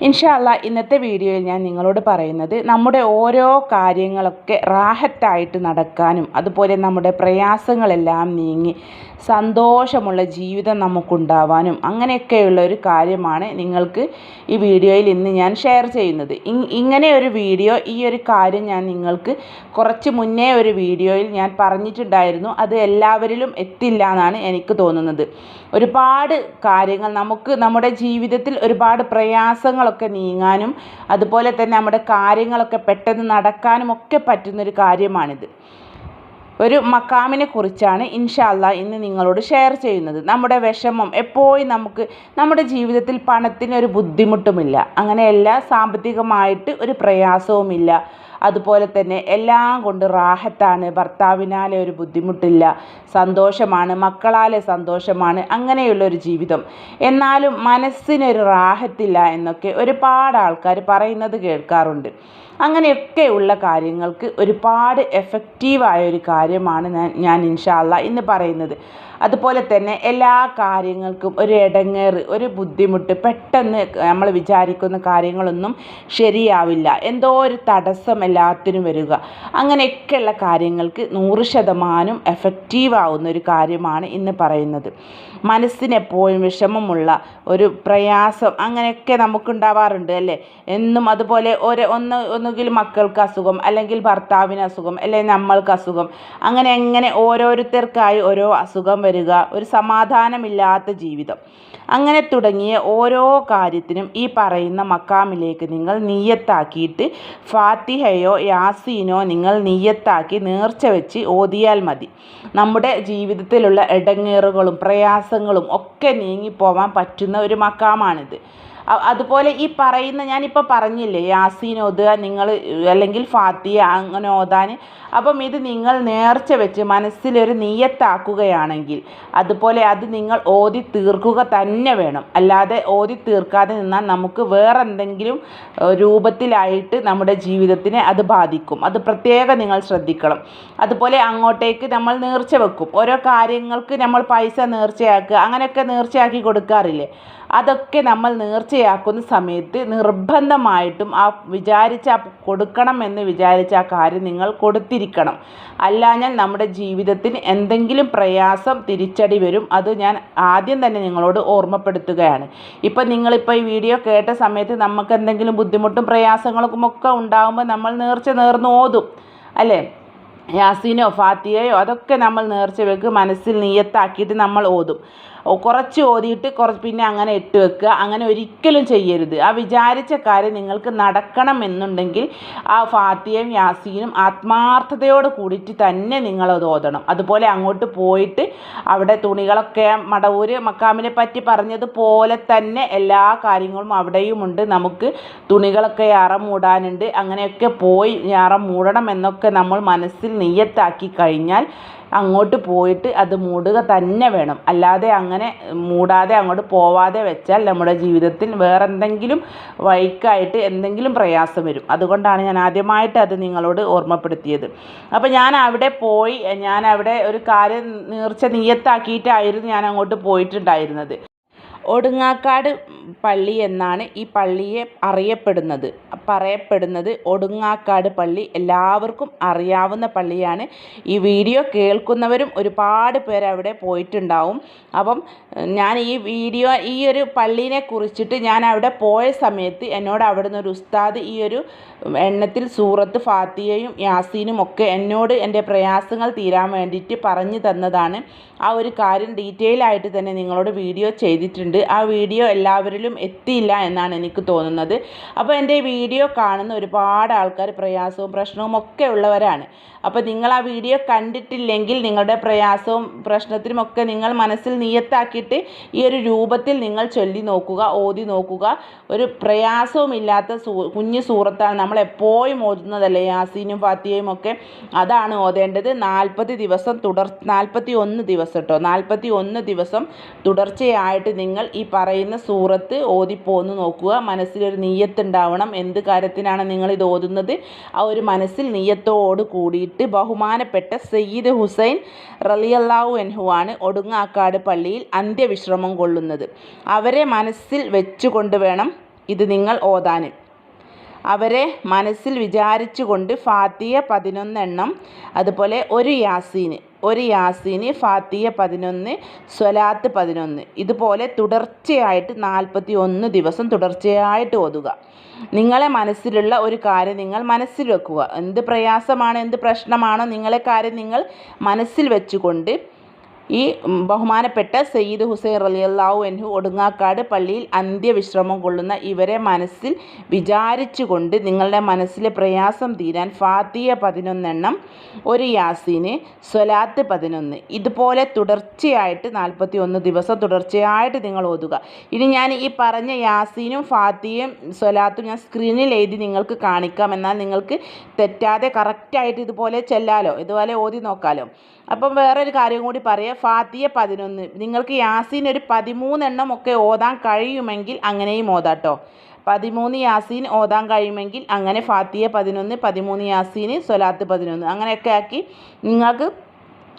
ഇൻഷാല്ല ഇന്നത്തെ വീഡിയോയിൽ ഞാൻ നിങ്ങളോട് പറയുന്നത് നമ്മുടെ ഓരോ കാര്യങ്ങളൊക്കെ റാഹത്തായിട്ട് നടക്കാനും അതുപോലെ നമ്മുടെ പ്രയാസങ്ങളെല്ലാം നീങ്ങി സന്തോഷമുള്ള ജീവിതം നമുക്കുണ്ടാവാനും അങ്ങനെയൊക്കെയുള്ള ഒരു കാര്യമാണ് നിങ്ങൾക്ക് ഈ വീഡിയോയിൽ ഇന്ന് ഞാൻ ഷെയർ ചെയ്യുന്നത്. ഇങ്ങനെ ഒരു വീഡിയോ ഈ ഒരു കാര്യം ഞാൻ നിങ്ങൾക്ക് കുറച്ച് മുന്നേ ഒരു വീഡിയോയിൽ ഞാൻ പറഞ്ഞിട്ടുണ്ടായിരുന്നു. അത് എല്ലാവരിലും എത്തില്ല എന്നാണ് എനിക്ക് തോന്നുന്നത്. ഒരുപാട് കാര്യങ്ങൾ നമുക്ക് നമ്മുടെ ജീവിതത്തിൽ ഒരുപാട് പ്രയാസങ്ങളൊക്കെ നീങ്ങാനും അതുപോലെ തന്നെ നമ്മുടെ കാര്യങ്ങളൊക്കെ പെട്ടെന്ന് നടക്കാനും ഒക്കെ പറ്റുന്നൊരു കാര്യമാണിത്. ഒരു മക്കാമിനെ കുറിച്ചാണ് ഇൻഷാല്ല ഇന്ന് നിങ്ങളോട് ഷെയർ ചെയ്യുന്നത്. നമ്മുടെ വിഷമം എപ്പോഴും നമുക്ക് നമ്മുടെ ജീവിതത്തിൽ പണത്തിന് ഒരു ബുദ്ധിമുട്ടുമില്ല. അങ്ങനെയല്ല സാമ്പത്തികമായിട്ട് ഒരു പ്രയാസവുമില്ല. അതുപോലെ തന്നെ എല്ലാം കൊണ്ട് റാഹത്താണ് ഭർത്താവിനാലെ ഒരു ബുദ്ധിമുട്ടില്ല സന്തോഷമാണ് മക്കളാലെ സന്തോഷമാണ് അങ്ങനെയുള്ള ഒരു ജീവിതം. എന്നാലും മനസ്സിനൊരു റാഹത്തില്ല എന്നൊക്കെ ഒരുപാട് ആൾക്കാർ പറയുന്നത് കേൾക്കാറുണ്ട്. അങ്ങനെയൊക്കെയുള്ള കാര്യങ്ങൾക്ക് ഒരുപാട് എഫക്റ്റീവായ ഒരു കാര്യമാണ് ഞാൻ ഇൻഷാല്ല ഇന്ന് പറയുന്നത്. അതുപോലെ തന്നെ എല്ലാ കാര്യങ്ങൾക്കും ഒരു ഇടങ്ങേറ് ഒരു ബുദ്ധിമുട്ട് പെട്ടെന്ന് നമ്മൾ വിചാരിക്കുന്ന കാര്യങ്ങളൊന്നും ശരിയാവില്ല. എന്തോ ഒരു തടസ്സം എല്ലാത്തിനും വരിക. അങ്ങനെയൊക്കെയുള്ള കാര്യങ്ങൾക്ക് നൂറ് ശതമാനം എഫക്റ്റീവ് ആവുന്ന ഒരു കാര്യമാണ് ഇന്ന് പറയുന്നത്. മനസ്സിനെപ്പോഴും വിഷമമുള്ള ഒരു പ്രയാസം അങ്ങനെയൊക്കെ നമുക്കുണ്ടാവാറുണ്ട് അല്ലേ? എന്നും അതുപോലെ ഒരു ഒന്ന് ഒന്നുകിൽ മക്കൾക്ക് അസുഖം അല്ലെങ്കിൽ ഭർത്താവിന് അസുഖം അല്ലെങ്കിൽ നമ്മൾക്ക് അസുഖം. അങ്ങനെ എങ്ങനെ ഓരോരുത്തർക്കായി ഓരോ അസുഖം വരിക ഒരു സമാധാനമില്ലാത്ത ജീവിതം. അങ്ങനെ തുടങ്ങിയ ഓരോ കാര്യത്തിനും ഈ പറയുന്ന മക്കാമിലേക്ക് നിങ്ങൾ നീയത്താക്കിയിട്ട് ഫാത്തിഹയോ യാസീനോ നിങ്ങൾ നീയത്താക്കി നേർച്ച വെച്ച് ഓതിയാൽ മതി. നമ്മുടെ ജീവിതത്തിലുള്ള ഇടങ്ങേറുകളും പ്രയാസങ്ങളും ഒക്കെ നീങ്ങിപ്പോവാൻ പറ്റുന്ന ഒരു മക്കാമാണിത്. അതുപോലെ ഈ പറയുന്ന ഞാനിപ്പോൾ പറഞ്ഞില്ലേ യാസീൻ ഓതുക നിങ്ങൾ അല്ലെങ്കിൽ ഫാത്തിയ അങ്ങനെ ഓതാൻ. അപ്പം ഇത് നിങ്ങൾ നേർച്ച വെച്ച് മനസ്സിലൊരു നീയത്താക്കുകയാണെങ്കിൽ അതുപോലെ അത് നിങ്ങൾ ഓതി തീർക്കുക തന്നെ വേണം. അല്ലാതെ ഓതി തീർക്കാതെ നിന്നാൽ നമുക്ക് വേറെ എന്തെങ്കിലും ഏഹ്, രൂപത്തിലായിട്ട് നമ്മുടെ ജീവിതത്തിനെ അത് ബാധിക്കും. അത് പ്രത്യേകം നിങ്ങൾ ശ്രദ്ധിക്കണം. അതുപോലെ അങ്ങോട്ടേക്ക് നമ്മൾ നേർച്ച വെക്കും. ഓരോ കാര്യങ്ങൾക്ക് നമ്മൾ പൈസ നേർച്ചയാക്കുക അങ്ങനെയൊക്കെ നേർച്ചയാക്കി കൊടുക്കാറില്ലേ? അതൊക്കെ നമ്മൾ നേർച്ചയാക്കുന്ന സമയത്ത് നിർബന്ധമായിട്ടും ആ വിചാരിച്ച കൊടുക്കണം എന്ന് വിചാരിച്ച ആ കാര്യം നിങ്ങൾ കൊടുത്തിരിക്കണം. അല്ലാഞ്ഞാൽ നമ്മുടെ ജീവിതത്തിന് എന്തെങ്കിലും പ്രയാസം തിരിച്ചടി വരും. അത് ഞാൻ ആദ്യം തന്നെ നിങ്ങളോട് ഓർമ്മപ്പെടുത്തുകയാണ്. ഇപ്പം നിങ്ങളിപ്പോൾ ഈ വീഡിയോ കേട്ട സമയത്ത് നമുക്ക് എന്തെങ്കിലും ബുദ്ധിമുട്ടും പ്രയാസങ്ങളും ഒക്കെ ഉണ്ടാകുമ്പോൾ നമ്മൾ നേർച്ച നേർന്ന് ഓതും. അല്ലേ? യാസീനോ ഫാത്തിയയോ അതൊക്കെ നമ്മൾ നേർച്ച വെക്ക് മനസ്സിൽ നീയത്താക്കിയിട്ട് നമ്മൾ ഓതും. കുറച്ച് ഓതിയിട്ട് കുറച്ച് പിന്നെ അങ്ങനെ ഇട്ട് വെക്കുക. അങ്ങനെ ഒരിക്കലും ചെയ്യരുത്. ആ വിചാരിച്ച കാര്യം നിങ്ങൾക്ക് നടക്കണം എന്നുണ്ടെങ്കിൽ ആ ഫാത്തിയയും യാസീനും ആത്മാർത്ഥതയോട് കൂടിയിട്ട് തന്നെ നിങ്ങളത് ഓതണം. അതുപോലെ അങ്ങോട്ട് പോയിട്ട് അവിടെ തുണികളൊക്കെ മടവൂര് മക്കാമിനെ പറ്റി പറഞ്ഞതുപോലെ തന്നെ എല്ലാ കാര്യങ്ങളും അവിടെയുമുണ്ട്. നമുക്ക് തുണികളൊക്കെ യാറ മൂടാനുണ്ട്. അങ്ങനെയൊക്കെ പോയി യാറ മൂടണം എന്നൊക്കെ നമ്മൾ മനസ്സിൽ നെയ്യത്താക്കി കഴിഞ്ഞാൽ അങ്ങോട്ട് പോയിട്ട് അത് മൂടുക തന്നെ വേണം. അല്ലാതെ അങ്ങനെ മൂടാതെ അങ്ങോട്ട് പോവാതെ വെച്ചാൽ നമ്മുടെ ജീവിതത്തിൽ വേറെ എന്തെങ്കിലും വഴിക്കായിട്ട് എന്തെങ്കിലും പ്രയാസം വരും. അതുകൊണ്ടാണ് ഞാൻ ആദ്യമായിട്ട് അത് നിങ്ങളോട് ഓർമ്മപ്പെടുത്തിയത്. അപ്പോൾ ഞാൻ അവിടെ പോയി ഞാൻ അവിടെ ഒരു കാര്യം നേർച്ച നീയത്താക്കിയിട്ടായിരുന്നു ഞാൻ അങ്ങോട്ട് പോയിട്ടുണ്ടായിരുന്നത്. ഒടുങ്ങാക്കാട് പള്ളി എന്നാണ് ഈ പള്ളിയെ അറിയപ്പെടുന്നത്. പറയപ്പെടുന്നത് ഒടുങ്ങാക്കാട് പള്ളി. എല്ലാവർക്കും അറിയാവുന്ന പള്ളിയാണ്. ഈ വീഡിയോ കേൾക്കുന്നവരും ഒരുപാട് പേർ അവിടെ പോയിട്ടുണ്ടാവും. അപ്പം ഞാൻ ഈ വീഡിയോ ഈ ഒരു പള്ളീനെ കുറിച്ചിട്ട് ഞാൻ അവിടെ പോയ സമയത്ത് എന്നോട് അവിടുന്ന് ഒരു ഉസ്താദ് ഈ ഒരു എണ്ണത്തിൽ സൂറത്ത് ഫാത്തിയയും യാസീനും ഒക്കെ എന്നോട് എന്റെ പ്രയാസങ്ങൾ തീരാൻ വേണ്ടിയിട്ട് പറഞ്ഞു തന്നതാണ്. ആ ഒരു കാര്യം ഡീറ്റെയിൽ ആയിട്ട് തന്നെ നിങ്ങളോട് വീഡിയോ ചെയ്തിട്ടുണ്ട്. ആ വീഡിയോ എല്ലാവരിലും എത്തിയില്ല എന്നാണ് എനിക്ക് തോന്നുന്നത്. അപ്പോൾ എന്റെ വീഡിയോ കാണുന്ന ഒരുപാട് ആൾക്കാർ പ്രയാസവും പ്രശ്നവും ഒക്കെ ഉള്ളവരാണ്. അപ്പോൾ നിങ്ങൾ ആ വീഡിയോ കണ്ടിട്ടില്ലെങ്കിൽ നിങ്ങളുടെ പ്രയാസവും പ്രശ്നത്തിനും ഒക്കെ നിങ്ങൾ മനസ്സിൽ നിയത്താക്കിയിട്ട് ഈ ഒരു രൂപത്തിൽ നിങ്ങൾ ചൊല്ലി നോക്കുക ഓതി നോക്കുക. ഒരു പ്രയാസവും ഇല്ലാത്ത കുഞ്ഞു സൂറത്താണ് നമ്മൾ എപ്പോഴും ഓതുന്നതല്ലേ? യാസീനും ഫാത്തിയയും ഒക്കെ അതാണ് ഓതേണ്ടത്. നാൽപ്പത് ദിവസം തുടർ നാൽപ്പത്തി ഒന്ന് ദിവസം കേട്ടോ നാൽപ്പത്തി ഒന്ന് ദിവസം തുടർച്ചയായിട്ട് നിങ്ങൾ ഈ പറയുന്ന സൂറത്ത് ഓതിപ്പോന്ന് നോക്കുക. മനസ്സിലൊരു നീയത്തുണ്ടാവണം. എന്ത് കാര്യത്തിനാണ് നിങ്ങൾ ഇത് ഓതുന്നത്? ആ ഒരു മനസ്സിൽ നീയത്തോട് കൂടിയിട്ട് ബഹുമാനപ്പെട്ട സയ്യിദ് ഹുസൈൻ റലിയല്ലാവു എൻഹു ആണ് ഒടുങ്ങാക്കാട് പള്ളിയിൽ അന്ത്യവിശ്രമം കൊള്ളുന്നത്. അവരെ മനസ്സിൽ വെച്ചുകൊണ്ട് വേണം ഇത് നിങ്ങൾ ഓതാൻ അവരെ മനസ്സിൽ വിചാരിച്ചുകൊണ്ട് ഫാത്തിയ പതിനൊന്നെണ്ണം അതുപോലെ ഒരു യാസീന്. ഒരു യാസീന് ഫാത്തിയ പതിനൊന്ന് സ്വലാത്ത് പതിനൊന്ന്. ഇതുപോലെ തുടർച്ചയായിട്ട് നാൽപ്പത്തി ഒന്ന് ദിവസം തുടർച്ചയായിട്ട് ഓതുക. നിങ്ങളെ മനസ്സിലുള്ള ഒരു കാര്യം നിങ്ങൾ മനസ്സിൽ വെക്കുക. എന്ത് പ്രയാസമാണ് എന്ത് പ്രശ്നമാണോ നിങ്ങളെ കാര്യം നിങ്ങൾ മനസ്സിൽ വെച്ചുകൊണ്ട് ഈ ബഹുമാനപ്പെട്ട സയ്യിദ് ഹുസൈൻ റലിയല്ലാവു എൻഹു ഒടുങ്ങാക്കാട് പള്ളിയിൽ അന്ത്യവിശ്രമം കൊള്ളുന്ന ഇവരെ മനസ്സിൽ വിചാരിച്ചുകൊണ്ട് നിങ്ങളുടെ മനസ്സിലെ പ്രയാസം തീരാൻ ഫാത്തിയ പതിനൊന്നെണ്ണം ഒരു യാസീന് സ്വലാത്ത് പതിനൊന്ന്. ഇതുപോലെ തുടർച്ചയായിട്ട് നാൽപ്പത്തി ഒന്ന് ദിവസം തുടർച്ചയായിട്ട് നിങ്ങൾ ഓതുക. ഇനി ഞാൻ ഈ പറഞ്ഞ യാസീനും ഫാത്തിയും സ്വലാത്തും ഞാൻ സ്ക്രീനിൽ എഴുതി നിങ്ങൾക്ക് കാണിക്കാം. എന്നാൽ നിങ്ങൾക്ക് തെറ്റാതെ കറക്റ്റായിട്ട് ഇതുപോലെ ചെല്ലാലോ. ഇതുപോലെ ഓതി നോക്കാലോ. അപ്പം വേറൊരു കാര്യം കൂടി പറയാം. ഫാത്തിയ പതിനൊന്ന്. നിങ്ങൾക്ക് യാസീൻ ഒരു പതിമൂന്നെണ്ണം ഒക്കെ ഓതാൻ കഴിയുമെങ്കിൽ അങ്ങനെയും ഓതാട്ടോ പതിമൂന്ന് യാസീൻ ഓതാൻ കഴിയുമെങ്കിൽ അങ്ങനെ ഫാത്തിയ പതിനൊന്ന് പതിമൂന്ന് യാസീന് സ്വലാത്ത് പതിനൊന്ന് അങ്ങനെയൊക്കെ ആക്കി നിങ്ങൾക്ക്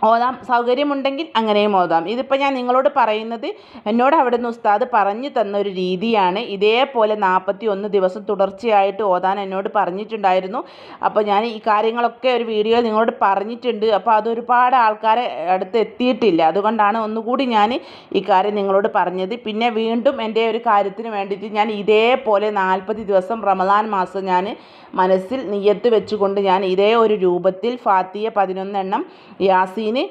ഓതാം. സൗകര്യമുണ്ടെങ്കിൽ അങ്ങനെയും ഓതാം. ഇതിപ്പോൾ ഞാൻ നിങ്ങളോട് പറയുന്നത് എന്നോട് അവിടെ നിന്ന് ഉസ്താദ് പറഞ്ഞു തന്ന ഒരു രീതിയാണ്. ഇതേപോലെ നാൽപ്പത്തി ഒന്ന് ദിവസം തുടർച്ചയായിട്ട് ഓതാൻ എന്നോട് പറഞ്ഞിട്ടുണ്ടായിരുന്നു. അപ്പോൾ ഞാൻ ഈ കാര്യങ്ങളൊക്കെ ഒരു വീഡിയോയിൽ നിങ്ങളോട് പറഞ്ഞിട്ടുണ്ട്. അപ്പോൾ അതൊരുപാട് ആൾക്കാരെ അടുത്ത് എത്തിയിട്ടില്ല. അതുകൊണ്ടാണ് ഒന്നുകൂടി ഞാൻ ഈ കാര്യം നിങ്ങളോട് പറഞ്ഞത്. പിന്നെ വീണ്ടും എന്റെ ഒരു കാര്യത്തിന് വേണ്ടിയിട്ട് ഞാൻ ഇതേപോലെ നാൽപ്പത് ദിവസം റമദാൻ മാസം ഞാൻ മനസ്സിൽ നിയ്യത്ത് വെച്ചുകൊണ്ട് ഞാൻ ഇതേ ഒരു രൂപത്തിൽ ഫാത്തിയ പതിനൊന്നെണ്ണം യാസീന്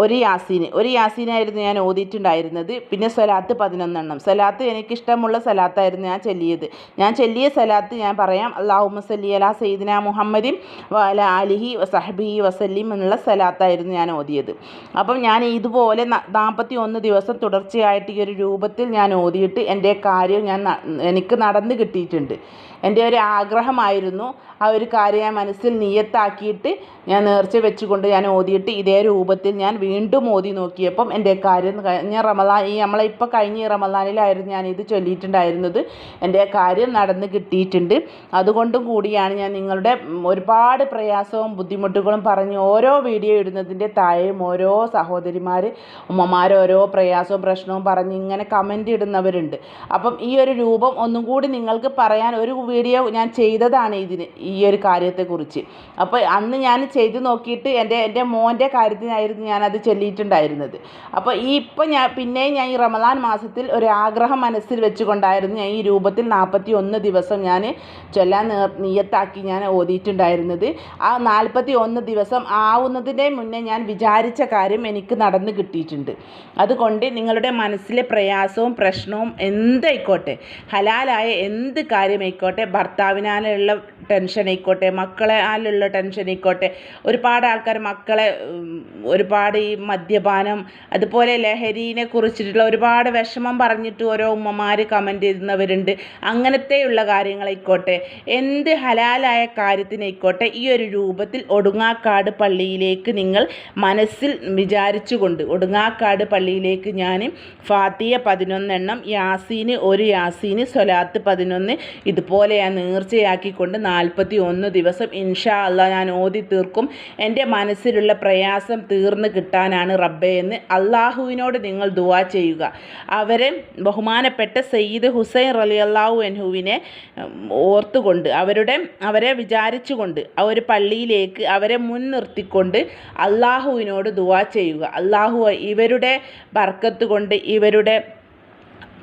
ഒരു യാസീന് ഒരു യാസീനായിരുന്നു ഞാൻ ഓതിയിട്ടുണ്ടായിരുന്നത്. പിന്നെ സ്വലാത്ത് പതിനൊന്നെണ്ണം. സ്വലാത്ത് എനിക്കിഷ്ടമുള്ള സലാത്തായിരുന്നു ഞാൻ ചൊല്ലിയത്. ഞാൻ ചൊല്ലിയ സലാത്ത് ഞാൻ പറയാം അള്ളാഹു സല്ലി അല സയ്യിദിന മുഹമ്മദിം വല അലിഹി വസഹബി വസല്ലിം എന്നുള്ള സലാത്തായിരുന്നു ഞാൻ ഓതിയത്. അപ്പം ഞാൻ ഇതുപോലെ നാൽപ്പത്തി ഒന്ന് ദിവസം തുടർച്ചയായിട്ട് ഈ ഒരു രൂപത്തിൽ ഞാൻ ഓതിയിട്ട് എന്റെ കാര്യം ഞാൻ എനിക്ക് നടന്നു കിട്ടിയിട്ടുണ്ട്. എന്റെ ഒരു ആഗ്രഹമായിരുന്നു ആ ഒരു കാര്യം ഞാൻ മനസ്സിൽ നിയത്താക്കിയിട്ട് ഞാൻ നേർച്ച വെച്ചുകൊണ്ട് ഞാൻ ഓതിയിട്ട് ഇതേ രൂപത്തിൽ ഞാൻ വീണ്ടും ഓതി നോക്കിയപ്പം എന്റെ കാര്യം ഞാൻ റമദാൻ ഈ നമ്മളെ ഇപ്പോൾ കഴിഞ്ഞ റമദാനിലായിരുന്നു ഞാൻ ഇത് ചൊല്ലിയിട്ടുണ്ടായിരുന്നത്. എന്റെ കാര്യം നടന്ന് കിട്ടിയിട്ടുണ്ട്. അതുകൊണ്ടും കൂടിയാണ് ഞാൻ നിങ്ങളുടെ ഒരുപാട് പ്രയാസവും ബുദ്ധിമുട്ടുകളും പറഞ്ഞ് ഓരോ വീഡിയോ ഇടുന്നതിന്റെ താഴെയും ഓരോ സഹോദരിമാർ ഉമ്മമാർ ഓരോ പ്രയാസവും പ്രശ്നവും പറഞ്ഞ് ഇങ്ങനെ കമന്റ് ഇടുന്നവരുണ്ട്. അപ്പം ഈ ഒരു രൂപം ഒന്നും കൂടി നിങ്ങൾക്ക് പറയാൻ ഒരു വീഡിയോ ഞാൻ ചെയ്തതാണ് ഇതിന് ഈ ഒരു കാര്യത്തെക്കുറിച്ച്. അപ്പോൾ അന്ന് ഞാൻ ചെയ്ത് നോക്കിയിട്ട് എന്റെ എന്റെ മോന്റെ കാര്യത്തിനായിരുന്നു ഞാനത് ചൊല്ലിയിട്ടുണ്ടായിരുന്നത്. അപ്പോൾ ഈ ഇപ്പം ഞാൻ പിന്നെയും ഞാൻ ഈ റമദാൻ മാസത്തിൽ ഒരു ആഗ്രഹം മനസ്സിൽ വെച്ചുകൊണ്ടായിരുന്നു ഞാൻ ഈ രൂപത്തിൽ നാൽപ്പത്തി ഒന്ന് ദിവസം ഞാൻ ചൊല്ലാൻ നിയത്താക്കി ഞാൻ ഓതിയിട്ടുണ്ടായിരുന്നത്. ആ നാൽപ്പത്തി ഒന്ന് ദിവസം ആവുന്നതിന്റെ മുന്നേ ഞാൻ വിചാരിച്ച കാര്യം എനിക്ക് നടന്നു കിട്ടിയിട്ടുണ്ട്. അതുകൊണ്ട് നിങ്ങളുടെ മനസ്സിലെ പ്രയാസവും പ്രശ്നവും എന്തായിക്കോട്ടെ ഹലാലായ എന്ത് കാര്യമായിക്കോട്ടെ ഭർത്താവിനാലുള്ള ടെൻഷൻ ആയിക്കോട്ടെ മക്കളാലുള്ള ടെൻഷൻ ആയിക്കോട്ടെ ഒരുപാട് ആൾക്കാർ മക്കളെ ഒരുപാട് ഈ മദ്യപാനം അതുപോലെ ലഹരീനെ കുറിച്ചിട്ടുള്ള ഒരുപാട് വിഷമം പറഞ്ഞിട്ട് ഓരോ ഉമ്മമാർ കമന്റ് ചെയ്യുന്നവരുണ്ട്. അങ്ങനത്തെയുള്ള കാര്യങ്ങളായിക്കോട്ടെ എന്ത് ഹലാലായ കാര്യത്തിനായിക്കോട്ടെ ഈ ഒരു രൂപത്തിൽ ഒടുങ്ങാക്കാട് പള്ളിയിലേക്ക് നിങ്ങൾ മനസ്സിൽ വിചാരിച്ചുകൊണ്ട് ഒടുങ്ങാക്കാട് പള്ളിയിലേക്ക് ഞാൻ ഫാത്തിയ പതിനൊന്നെണ്ണം യാസീന് ഒരു യാസീന് സ്വലാത്ത് പതിനൊന്ന് ഇതുപോലെ ഞാൻ നേർച്ചയാക്കിക്കൊണ്ട് നാൽപ്പത്തി ഒന്ന് ദിവസം ഇൻഷാ അല്ല ഞാൻ ഓതി തീർക്കും. എന്റെ മനസ്സിലുള്ള പ്രയാസം തീർന്ന് കിട്ടാനാണ് റബ്ബേ എന്ന് അള്ളാഹുവിനോട് നിങ്ങൾ ദുവാ ചെയ്യുക. അവരെ ബഹുമാനപ്പെട്ട സയ്യിദ് ഹുസൈൻ റലി അള്ളാഹു എൻഹുവിനെ ഓർത്തുകൊണ്ട് അവരുടെ അവരെ വിചാരിച്ചുകൊണ്ട് ആ ഒരു പള്ളിയിലേക്ക് അവരെ മുൻനിർത്തിക്കൊണ്ട് അള്ളാഹുവിനോട് ദുവാ ചെയ്യുക. അള്ളാഹു ഇവരുടെ ബർക്കത്ത് കൊണ്ട് ഇവരുടെ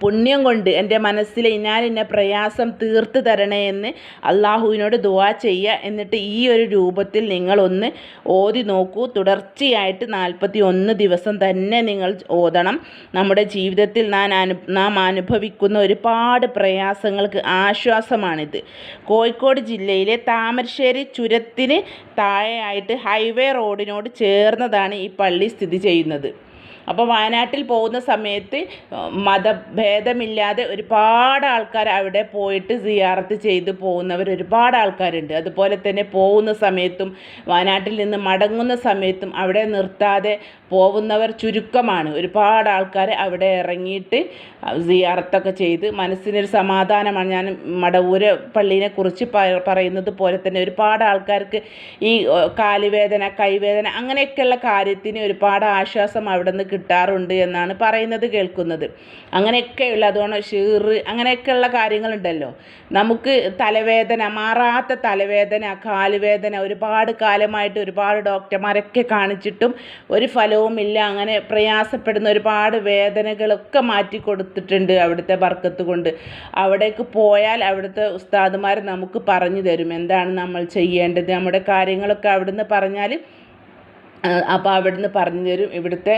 പുണ്യം കൊണ്ട് എന്റെ മനസ്സിലെ ഇന്നാലിന്ന പ്രയാസം തീർത്ത് തരണേ എന്ന് അള്ളാഹുവിനോട് ദുവാ ചെയ്യുക. എന്നിട്ട് ഈ ഒരു രൂപത്തിൽ നിങ്ങളൊന്ന് ഓതി നോക്കൂ. തുടർച്ചയായിട്ട് നാൽപ്പത്തി ഒന്ന് ദിവസം തന്നെ നിങ്ങൾ ഓതണം. നമ്മുടെ ജീവിതത്തിൽ നാം അനു നാം അനുഭവിക്കുന്ന ഒരുപാട് പ്രയാസങ്ങൾക്ക് ആശ്വാസമാണിത്. കോഴിക്കോട് ജില്ലയിലെ താമരശ്ശേരി ചുരത്തിന് താഴെയായിട്ട് ഹൈവേ റോഡിനോട് ചേർന്നതാണ് ഈ പള്ളി സ്ഥിതി ചെയ്യുന്നത്. അപ്പോൾ വയനാട്ടിൽ പോകുന്ന സമയത്ത് മതഭേദമില്ലാതെ ഒരുപാട് ആൾക്കാർ അവിടെ പോയിട്ട് സിയാറത്ത് ചെയ്ത് പോകുന്നവർ ഒരുപാട് ആൾക്കാരുണ്ട്. അതുപോലെ തന്നെ പോകുന്ന സമയത്തും വയനാട്ടിൽ നിന്ന് മടങ്ങുന്ന സമയത്തും അവിടെ നിർത്താതെ പോകുന്നവർ ചുരുക്കമാണ്. ഒരുപാട് ആൾക്കാർ അവിടെ ഇറങ്ങിയിട്ട് സിയാറത്തൊക്കെ ചെയ്ത് മനസ്സിനൊരു സമാധാനമാണ്. ഞാൻ മടവൂര് പള്ളീനെ കുറിച്ച് പറയുന്നത് പോലെ തന്നെ ഒരുപാട് ആൾക്കാർക്ക് ഈ കാലുവേദന കൈവേദന അങ്ങനെയൊക്കെയുള്ള കാര്യത്തിന് ഒരുപാട് ആശ്വാസം അവിടെ നിന്ന് കിട്ടാറുണ്ട് എന്നാണ് പറയുന്നത് കേൾക്കുന്നത്. അങ്ങനെയൊക്കെയുള്ള അതുകൊണ്ട് ഷീറ് അങ്ങനെയൊക്കെയുള്ള കാര്യങ്ങളുണ്ടല്ലോ. നമുക്ക് തലവേദന മാറാത്ത തലവേദന കാലുവേദന ഒരുപാട് കാലമായിട്ട് ഒരുപാട് ഡോക്ടർമാരൊക്കെ കാണിച്ചിട്ടും ഒരു ഫലവുമില്ല അങ്ങനെ പ്രയാസപ്പെടുന്ന ഒരുപാട് വേദനകളൊക്കെ മാറ്റി കൊടുത്തിട്ടുണ്ട് അവിടുത്തെ ബർക്കത്ത് കൊണ്ട്. അവിടേക്ക് പോയാൽ അവിടുത്തെ ഉസ്താദുമാർ നമുക്ക് പറഞ്ഞു തരും എന്താണ് നമ്മൾ ചെയ്യേണ്ടത്? നമ്മുടെ കാര്യങ്ങളൊക്കെ അവിടുന്ന് പറഞ്ഞാൽ അപ്പോൾ അവിടുന്ന് പറഞ്ഞു തരും. ഇവിടുത്തെ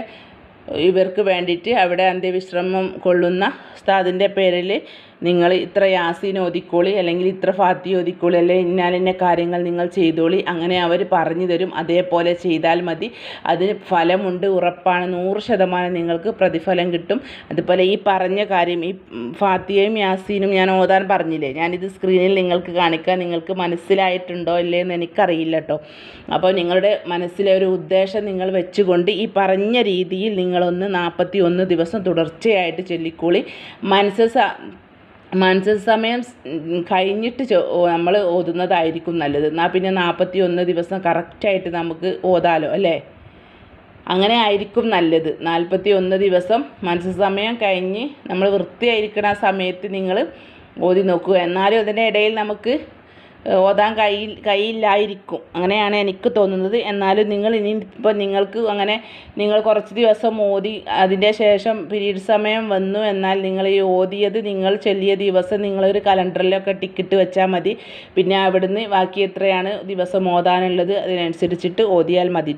ഇവർക്ക് വേണ്ടിയിട്ട് അവിടെ അന്ത്യവിശ്രമം കൊള്ളുന്ന ഉസ്താദിന്റെ പേരിൽ നിങ്ങൾ ഇത്ര യാസീൻ ഓതിക്കോളി അല്ലെങ്കിൽ ഇത്ര ഫാത്തി ഓതിക്കോളി അല്ലെങ്കിൽ ഇന്നാലിന്ന കാര്യങ്ങൾ നിങ്ങൾ ചെയ്തോളി. അങ്ങനെ അവർ പറഞ്ഞു തരും. അതേപോലെ ചെയ്താൽ മതി. അതിന് ഫലമുണ്ട് ഉറപ്പാണ്. നൂറ് ശതമാനം നിങ്ങൾക്ക് പ്രതിഫലം കിട്ടും. അതുപോലെ ഈ പറഞ്ഞ കാര്യം ഈ ഫാത്തിയയും യാസീനും ഞാൻ ഓതാൻ പറഞ്ഞില്ലേ? ഞാനിത് സ്ക്രീനിൽ നിങ്ങൾക്ക് കാണിക്കാൻ നിങ്ങൾക്ക് മനസ്സിലായിട്ടുണ്ടോ ഇല്ലേ എന്ന് എനിക്കറിയില്ല കേട്ടോ. അപ്പോൾ നിങ്ങളുടെ മനസ്സിലെ ഒരു ഉദ്ദേശം നിങ്ങൾ വെച്ചുകൊണ്ട് ഈ പറഞ്ഞ രീതിയിൽ നിങ്ങളൊന്ന് നാൽപ്പത്തി ഒന്ന് ദിവസം തുടർച്ചയായിട്ട് ചൊല്ലിക്കൂളി. മനസ്സ് മനസ്സ് സമയം കഴിഞ്ഞിട്ട് നമ്മൾ ഓതുന്നതായിരിക്കും നല്ലത്. എന്നാൽ പിന്നെ നാൽപ്പത്തി ഒന്ന് ദിവസം കറക്റ്റായിട്ട് നമുക്ക് ഓതാലോ അല്ലേ? അങ്ങനെ ആയിരിക്കും നല്ലത്. നാൽപ്പത്തി ഒന്ന് ദിവസം മനസ്സ് സമയം കഴിഞ്ഞ് നമ്മൾ വൃത്തിയായിരിക്കണ സമയത്ത് നിങ്ങൾ ഓതി നോക്കുക. എന്നാലും അതിന്റെ ഇടയിൽ നമുക്ക് ഓതാൻ കഴി കഴിയില്ലായിരിക്കും അങ്ങനെയാണ് എനിക്ക് തോന്നുന്നത്. എന്നാലും നിങ്ങൾ ഇനി ഇപ്പോൾ നിങ്ങൾക്ക് അങ്ങനെ നിങ്ങൾ കുറച്ച് ദിവസം ഓതി അതിന്റെ ശേഷം പിരീഡ് സമയം വന്നു എന്നാൽ നിങ്ങൾ ഈ ഓതിയത് നിങ്ങൾ ചൊല്ലിയ ദിവസം നിങ്ങളൊരു കലണ്ടറിലൊക്കെ ടിക്കറ്റ് വെച്ചാൽ മതി. പിന്നെ അവിടുന്ന് ബാക്കി എത്രയാണ് ദിവസം ഓതാനുള്ളത് അതിനനുസരിച്ചിട്ട് ഓതിയാൽ മതി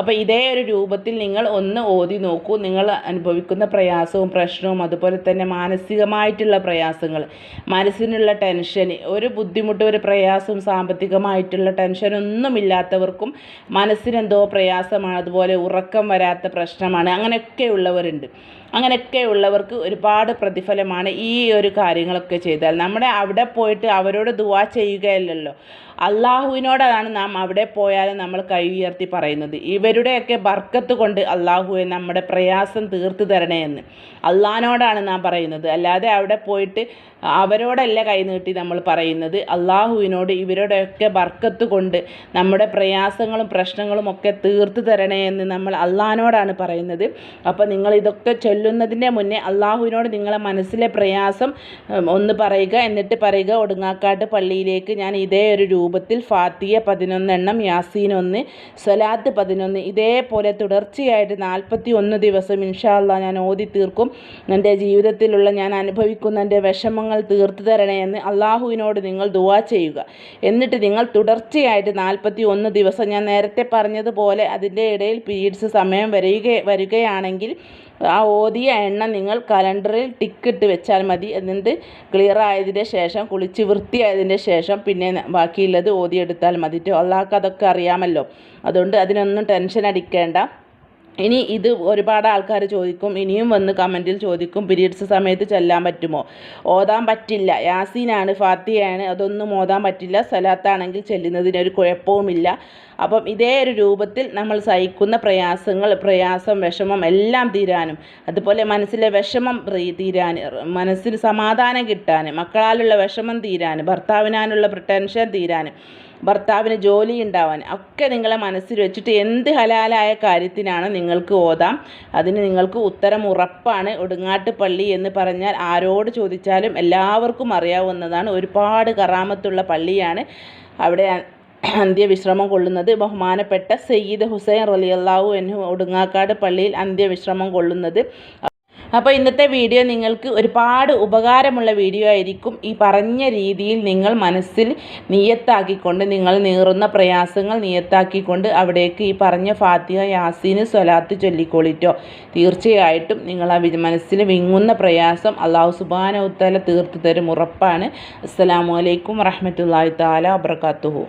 അപ്പോൾ ഇതേ ഒരു രൂപത്തിൽ നിങ്ങൾ ഒന്ന് ഓതി നോക്കൂ. നിങ്ങൾ അനുഭവിക്കുന്ന പ്രയാസവും പ്രശ്നവും അതുപോലെ തന്നെ മാനസികമായിട്ടുള്ള പ്രയാസങ്ങൾ മനസ്സിനുള്ള ടെൻഷൻ ഒരു ബുദ്ധിമുട്ട് ഒരു പ്രയാസം പ്രയാസം സാമ്പത്തികമായിട്ടുള്ള ടെൻഷനൊന്നും ഇല്ലാത്തവർക്കും മനസ്സിനെന്തോ പ്രയാസമാണ്. അതുപോലെ ഉറക്കം വരാത്ത പ്രശ്നമാണ്. അങ്ങനെയൊക്കെയുള്ളവരുണ്ട്. അങ്ങനെയൊക്കെയുള്ളവർക്ക് ഒരുപാട് പ്രതിഫലമാണ് ഈ ഒരു കാര്യങ്ങളൊക്കെ ചെയ്താൽ. നമ്മുടെ അവിടെ പോയിട്ട് അവരോട് ദുവാ ചെയ്യുകയല്ലല്ലോ. അള്ളാഹുവിനോടാണ് നാം അവിടെ പോയാലും നമ്മൾ കൈ ഉയർത്തി പറയുന്നത്. ഇവരുടെയൊക്കെ ബർക്കത്ത് കൊണ്ട് അള്ളാഹുവെ നമ്മുടെ പ്രയാസം തീർത്തു തരണേ എന്ന് അള്ളഹാനോടാണ് നാം പറയുന്നത്. അല്ലാതെ അവിടെ പോയിട്ട് അവരോടല്ല കൈ നീട്ടി നമ്മൾ പറയുന്നത്. അള്ളാഹുവിനോട് ഇവരുടെയൊക്കെ ബർക്കത്ത് കൊണ്ട് നമ്മുടെ പ്രയാസങ്ങളും പ്രശ്നങ്ങളും ഒക്കെ തീർത്തു തരണേ എന്ന് നമ്മൾ അള്ളഹാനോടാണ് പറയുന്നത്. അപ്പോൾ നിങ്ങൾ ഇതൊക്കെ ചൊല്ലുന്നതിന്റെ മുന്നേ അള്ളാഹുവിനോട് നിങ്ങളെ മനസ്സിലെ പ്രയാസം ഒന്ന് പറയുക. എന്നിട്ട് പറയുക ഒടുങ്ങാക്കാട്ട് പള്ളിയിലേക്ക് ഞാൻ ഇതേ ഒരു രൂപത്തിൽ ഫാത്തിയ പതിനൊന്നെണ്ണം യാസീൻ ഒന്ന് സ്വലാത്ത് പതിനൊന്ന്. ഇതേപോലെ തുടർച്ചയായിട്ട് നാൽപ്പത്തി ഒന്ന് ദിവസം ഇൻഷാല്ല ഞാൻ ഓതി തീർക്കും. എന്റെ ജീവിതത്തിലുള്ള ഞാൻ അനുഭവിക്കുന്ന എന്റെ വിഷമങ്ങൾ തീർത്തു തരണേ എന്ന് അള്ളാഹുവിനോട് നിങ്ങൾ ദുവാ ചെയ്യുക. എന്നിട്ട് നിങ്ങൾ തുടർച്ചയായിട്ട് നാൽപ്പത്തി ഒന്ന് ദിവസം ഞാൻ നേരത്തെ പറഞ്ഞതുപോലെ അതിന്റെ ഇടയിൽ പീരീഡ്സ് സമയം വരിക വരികയാണെങ്കിൽ ആ ഓതിയ എണ്ണ നിങ്ങൾ കലണ്ടറിൽ ടിക്കിട്ട് വെച്ചാൽ മതി. എന്നിട്ട് ക്ലിയർ ആയതിന്റെ ശേഷം കുളിച്ച് വൃത്തിയായതിന്റെ ശേഷം പിന്നെ ബാക്കിയുള്ളത് ഓതിയെടുത്താൽ മതി അള്ളാഹ്ക്ക് അതൊക്കെ അറിയാമല്ലോ. അതുകൊണ്ട് അതിനൊന്നും ടെൻഷൻ അടിക്കേണ്ട. ഇനി ഇത് ഒരുപാട് ആൾക്കാർ ചോദിക്കും ഇനിയും വന്ന് കമന്റിൽ ചോദിക്കും പീരീഡ്സ് സമയത്ത് ചെല്ലാൻ പറ്റുമോ? ഓതാൻ പറ്റില്ല. യാസീനാണ് ഫാത്തിയാണ് അതൊന്നും ഓതാൻ പറ്റില്ല. സലാത്താണെങ്കിൽ ചെല്ലുന്നതിനൊരു കുഴപ്പവുമില്ല. അപ്പം ഇതേ ഒരു രൂപത്തിൽ നമ്മൾ സഹിക്കുന്ന പ്രയാസങ്ങൾ പ്രയാസം വിഷമം എല്ലാം തീരാനും അതുപോലെ മനസ്സിലെ വിഷമം തീരാൻ മനസ്സിന് സമാധാനം കിട്ടാനും മക്കളാലുള്ള വിഷമം തീരാനും ഭർത്താവിനാനുള്ള ടെൻഷൻ തീരാൻ ഭർത്താവിന് ജോലി ഉണ്ടാവാൻ ഒക്കെ നിങ്ങളെ മനസ്സിൽ വെച്ചിട്ട് എന്ത് ഹലാലായ കാര്യത്തിനാണ് നിങ്ങൾക്ക് ഓതാം? അതിന് നിങ്ങൾക്ക് ഉത്തരം ഉറപ്പാണ് ഒടുങ്ങാട്ട് പള്ളി എന്ന് പറഞ്ഞാൽ ആരോട് ചോദിച്ചാലും എല്ലാവർക്കും അറിയാവുന്നതാണ്. ഒരുപാട് കറാമത്തുള്ള പള്ളിയാണ് അവിടെ അന്ത്യവിശ്രമം കൊള്ളുന്നത്. ബഹുമാനപ്പെട്ട സയ്യിദ് ഹുസൈൻ റലിയല്ലാവു എന്നു ഒടുങ്ങാക്കാട് പള്ളിയിൽ അന്ത്യവിശ്രമം കൊള്ളുന്നത്. അപ്പോൾ ഇന്നത്തെ വീഡിയോ നിങ്ങൾക്ക് ഒരുപാട് ഉപകാരമുള്ള വീഡിയോ ആയിരിക്കും. ഈ പറഞ്ഞ രീതിയിൽ നിങ്ങൾ മനസ്സിൽ നിയത്താക്കിക്കൊണ്ട് നിങ്ങൾ നീറുന്ന പ്രയാസങ്ങൾ നിയത്താക്കിക്കൊണ്ട് അവിടേക്ക് ഈ പറഞ്ഞ ഫാത്തിഹ യാസീന് സ്വലാത്ത് ചൊല്ലിക്കോളിറ്റോ തീർച്ചയായിട്ടും നിങ്ങൾ ആ മനസ്സിൽ വിങ്ങുന്ന പ്രയാസം അള്ളാഹു സുബാന ഉത്തല തീർത്തു തരും ഉറപ്പാണ്. അസ്സാം വലൈക്കും വറഹമത്തല്ലാ താല വബർക്കാത്തുഹു